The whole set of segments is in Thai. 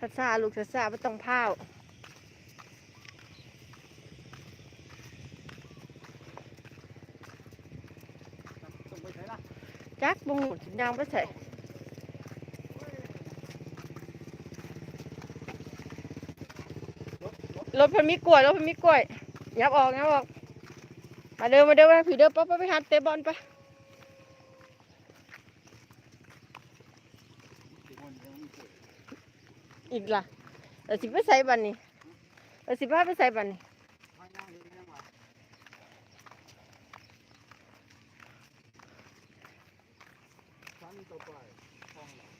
ซาซาลูกซาซาไม่ต้องพาวส่งไปใช้ละจักบุงหมุนสิยางไปใส่รถเพันมีกล้วยรถเพันมีกล้วยยับออกยับออก มาเดินมาเดินมาผีเดินป๊อปไปหัดเตะบอลไป อีกล่ะเราสิไปใส่บันนี้เราสิพาไปใส่บันนี้ชั้นต่อไปห้องหลอด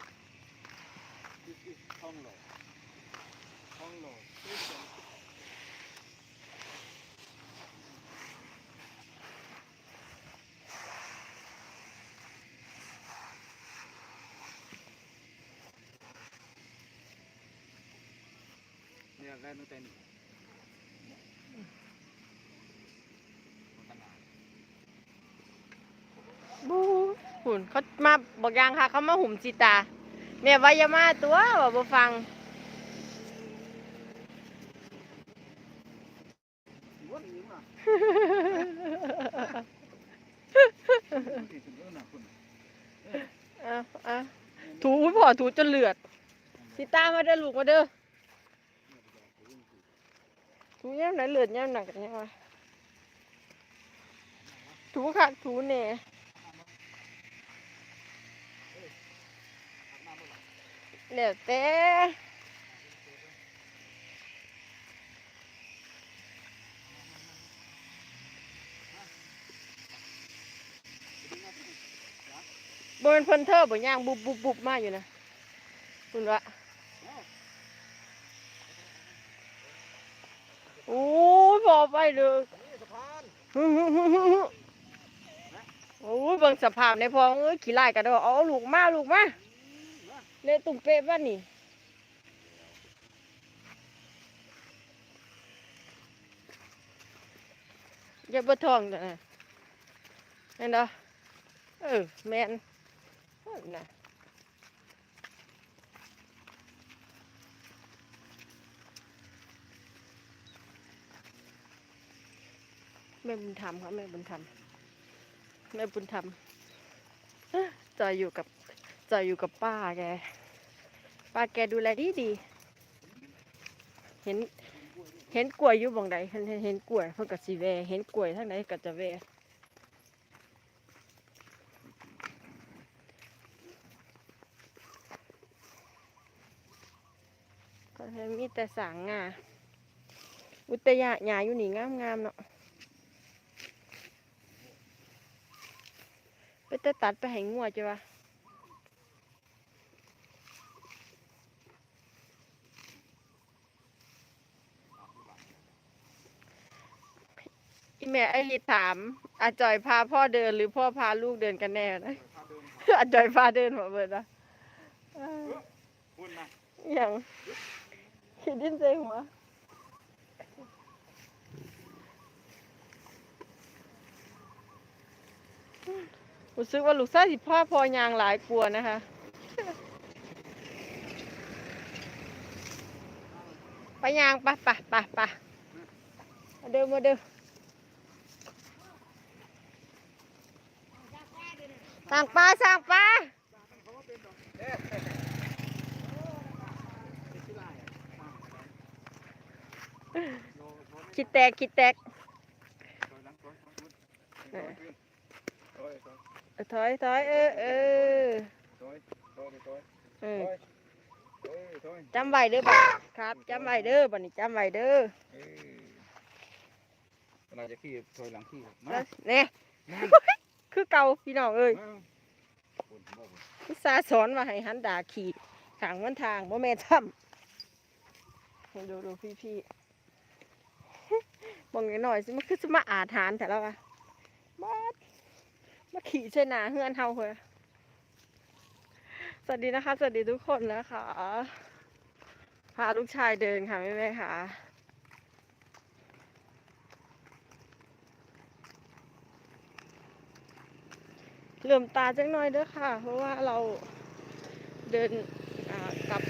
ห้องหลอดห้องหล่อที่สองเนี่ย แรกนู่นเต้นขนาดบูหุ่นเขามาบอกยังค่ะ เขามาหุ่มจีตาแม่วายามาตัวว่าบ่ฟังม้วนยิงอะที่สุดแล้วนะคุณเอาเอาถูพ่อถูจนเลือดจีตามาเด้อลูกมาเด้อ ถูย่ำไหนเลือดย่ำหนักกันยังวะถูค่ะถูเน่แล้วแต่บนเพิ่นเทอบ่ย่างบุบบุบบุบมาอยู่นะคุณวะโอ้ยพอ ไปเลยนี่สะพานฮึ่มฮึ่มฮึ่มฮึ่มฮึ่มโอ้ยเบิ่งสภาพในพองเอ้ยขี้ไล่กันเด้อเอาลูกมาลูกมาเละตุ่มเป๊ะบ้านนี่อย่าบ่ทองเด้อนะแม่นเด้อเออแม่นเออน่ะ ม่บุญธรรมครับแม่บุญธรรมแม่บุญธรรมจอยอยู่กับจอยอยู่กับป้าแก ป้าแกดูแลดีดี เห็น เห็นกล้วยอยู่บ่งใดเห็นเห็นกล้วยเพิ่นก็สิแวเห็นกล้วยทางใดก็จะแวก็เห็นมีแต่สางงาอุตยะหญ้าอยู่นี่งามๆเนาะ ไปแต่ตัดไปให้งัวจ้ะวะอีแม่ไอริถามอาจอยพาพ่อเดินหรือพ่อพาลูกเดินกันแน่นะพาเดินอาจอยพาเดินหัวเบิดนะเอ้ยหุ่นนะอหย่างคิดดินใจหัว รู้สึกว่าลูกชายสิพ่อพอยางหลายกลัวานะคะไปยางปะปะปะปะมาเดินมาเดินสั่งปลาสั่งปลาคิดแตกคิดแตก ถอยถอยเออเออเออจำไว้เด้อบัดครับจำไว้เด้อบัดนี้จำไว้เด้อเราจะขี่ถอยหลังขี่มาเนี่ยคือเก่าพี่น้องเอ้ยพิซาสอนว่าให้หันดาขี่ขางมันทางบ่แม่นถ้ำดูดูพี่พี่มองหน่อยสิมันคือสมาอาถานแต่แล้วอะมา มาขี่ใส่นาเฮือนเฮาเฮ้ยสวัสดีนะคะ สวัสดีทุกคนนะคะ พาลูกชายเดินค่ะแม่แม่ค่ะ เหลื่อมตาจังหน่อยเด้อค่ะ เพราะว่าเราเดินกลับ